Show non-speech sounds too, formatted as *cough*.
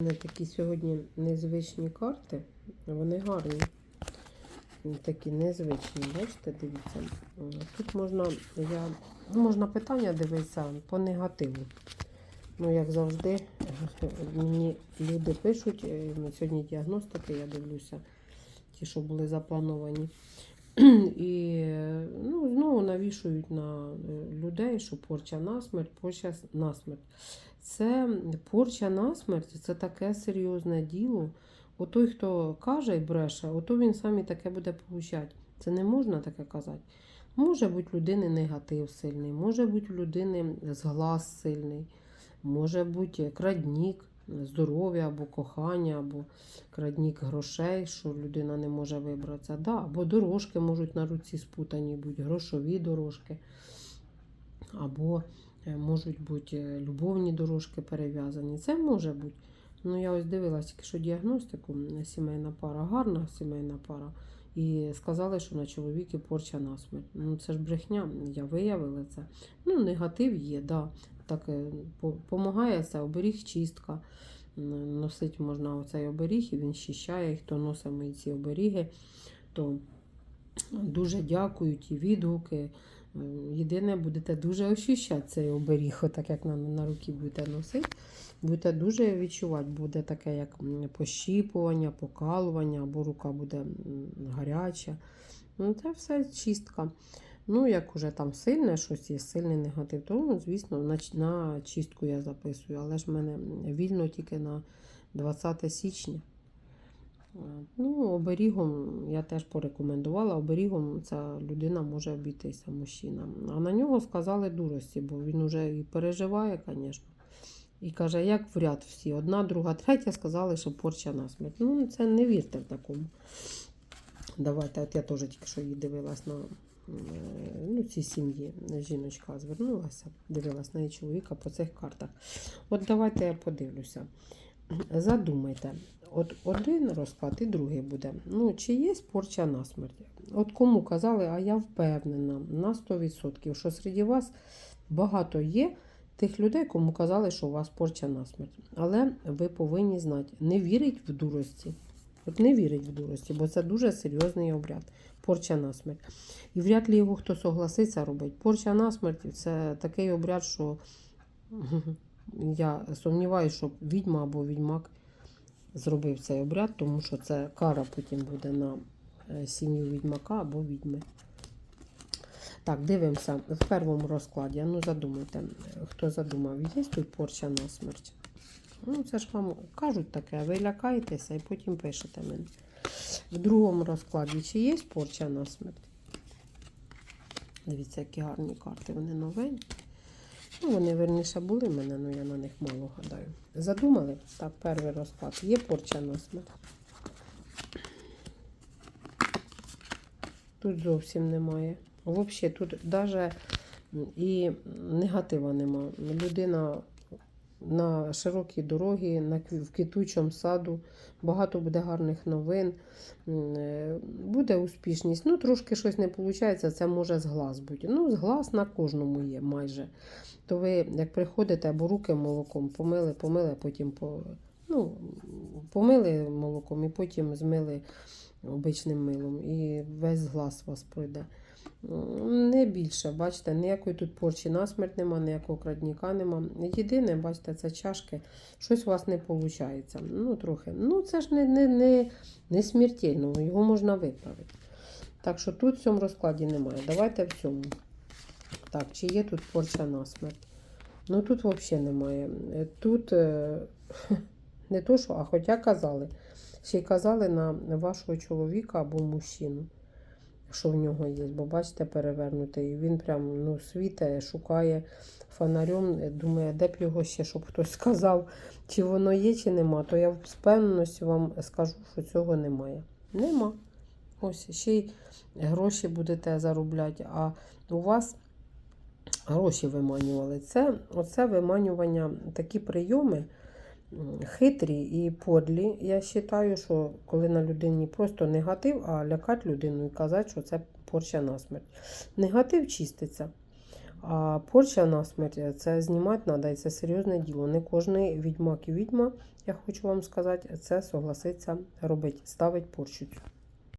У мене такі сьогодні незвичні карти. Вони гарні. Такі незвичні, бачите, дивіться. Тут можна, я, можна питання дивитися по негативу. Ну, як завжди, *laughs* мені люди пишуть, е, ну, сьогодні діагностики, я дивлюся, ті, що були заплановані. *clears throat* І ну, знову навішують на е, людей, що порча насмерть, порча насмерть. Це порча насмерть, це таке серйозне діло. Отой, хто каже і бреше, ото він сам і таке буде получати. Це не можна таке казати. Може бути у людини негатив сильний, може бути у людини зглаз сильний, може бути краднік здоров'я або кохання, або краднік грошей, що людина не може вибратися. Да, або дорожки можуть на руці спутані бути, грошові дорожки, або можуть бути е, любовні дорожки перев'язані. Це може бути. Ну, я ось дивилася що діагностику, сімейна пара, гарна сімейна пара. І сказали, що на чоловіки порча насмерть. Ну, це ж брехня, я виявила це. Ну, негатив є, да. Так допомагає це оберіг чистка. Носить можна оцей оберіг, і він щищає, і хто носить ці оберіги, то дуже дякують і відгуки. Єдине, будете дуже ощущати цей оберіг, отак як на, на руки будете носити. Будете дуже відчувати, буде таке, як пощіпування, покалування, або рука буде гаряча. Ну, це все чистка. Ну, як уже там сильне щось є, сильний негатив, то, ну, звісно, на, на чистку я записую, але ж в мене вільно тільки на 20 січня. Ну, оберігом я теж порекомендувала. Оберігом ця людина може обійтися мужчина. А на нього сказали дурості, бо він уже і переживає, звісно. І каже, як в ряд всі. Одна, друга, третя сказали, що порча насмерть. Ну, це не вірте в такому. Давайте, от я теж тільки що її дивилась на ну, цій сім'ї. Жіночка звернулася, дивилась на її чоловіка по цих картах. От давайте я подивлюся. Задумайте, от один розклад і другий буде. Ну, чи є порча насмерть? От кому казали, а я впевнена на 100%, що серед вас багато є тих людей, кому казали, що у вас порча насмерть. Але ви повинні знати, не вірить в дурості. От не вірить в дурості, бо це дуже серйозний обряд. Порча насмерть. І вряд ли його хто согласиться робити. Порча насмерть це такий обряд, що я сумніваюся, що відьма або відьмак зробив цей обряд, тому що це кара потім буде на е, сім'ю відьмака або відьми. Так, дивимося в першому розкладі. Ну, задумайте, хто задумав, є тут порча на смерть? Ну, це ж вам кажуть таке, ви лякаєтеся і потім пишете мені. В другому розкладі, чи є порча на смерть? Дивіться, які гарні карти, вони новенькі. Ну, вони верніше були в мене, але я на них мало гадаю. Задумали? Так, перший розклад. Є порча на смерть. Тут зовсім немає. Взагалі, тут навіть і негатива нема. Людина на широкій дорогі, на в квітучому саду, багато буде гарних новин, е, буде успішність. Ну, трошки щось не виходить, це може з глаз бути. Ну, з глаз на кожному є майже. То ви, як приходите, або руки молоком помили, помили, потім по, ну, помили молоком і потім змили обичним милом. І весь глаз вас пройде. Не більше, бачите, ніякої тут порчі насмерть нема, ніякого крадніка нема. Єдине, бачите, це чашки, щось у вас не виходить. Ну, трохи. Ну, це ж не, не, не, не смертельно, його можна виправити. Так що тут в цьому розкладі немає. Давайте в цьому. Так, чи є тут порча насмерть? Ну тут взагалі немає. Е, Тут е, *laughs* не то, що, а хоча казали. Ще й казали на вашого чоловіка або мужчину, що в нього є. Бо бачите, перевернутий. Він прям ну, світе, шукає фонарем, думає, де б його ще, щоб хтось сказав, чи воно є, чи нема. То я з певністю вам скажу, що цього немає. Нема. Ось ще й гроші будете заробляти. А у вас гроші виманювали. Це оце виманювання, такі прийоми хитрі і подлі. Я вважаю, що коли на людині просто негатив, а лякати людину і казати, що це порча насмерть. Негатив чиститься. А порча на смерть це знімати треба, і це серйозне діло. Не кожний відьмак і відьма, я хочу вам сказати, це согласиться робити, ставить порчу.